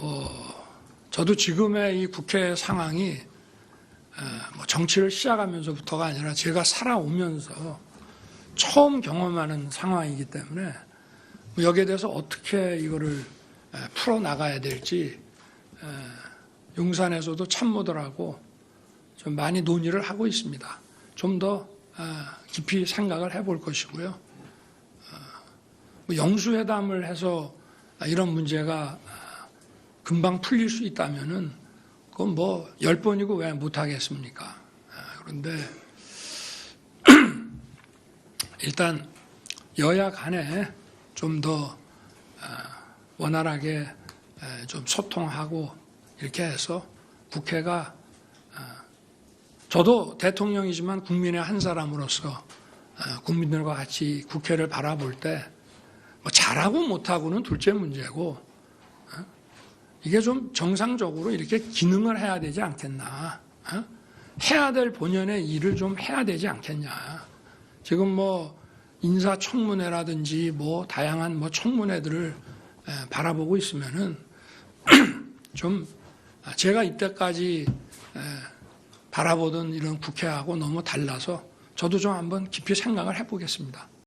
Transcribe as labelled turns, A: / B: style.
A: 뭐 저도 지금의 이 국회 상황이 에, 뭐 정치를 시작하면서부터가 아니라 제가 살아오면서 처음 경험하는 상황이기 때문에 뭐 여기에 대해서 어떻게 이거를 에, 풀어 나가야 될지 에, 용산에서도 참모들하고 좀 많이 논의를 하고 있습니다. 좀 더 깊이 생각을 해볼 것이고요. 어, 뭐 영수회담을 해서 이런 문제가 아, 금방 풀릴 수 있다면은 그건 뭐 열 번이고 왜 못하겠습니까? 아, 그런데 일단 여야 간에 좀 더 원활하게 에, 좀 소통하고 이렇게 해서 국회가 아, 저도 대통령이지만 국민의 한 사람으로서 어, 국민들과 같이 국회를 바라볼 때 뭐 잘하고 못하고는 둘째 문제고 어? 이게 좀 정상적으로 이렇게 기능을 해야 되지 않겠나 어? 해야 될 본연의 일을 좀 해야 되지 않겠냐 지금 뭐 인사청문회라든지 뭐 다양한 뭐 청문회들을 에, 바라보고 있으면은 좀 제가 이때까지 에, 바라보던 이런 국회하고 너무 달라서 저도 좀 한번 깊이 생각을 해보겠습니다.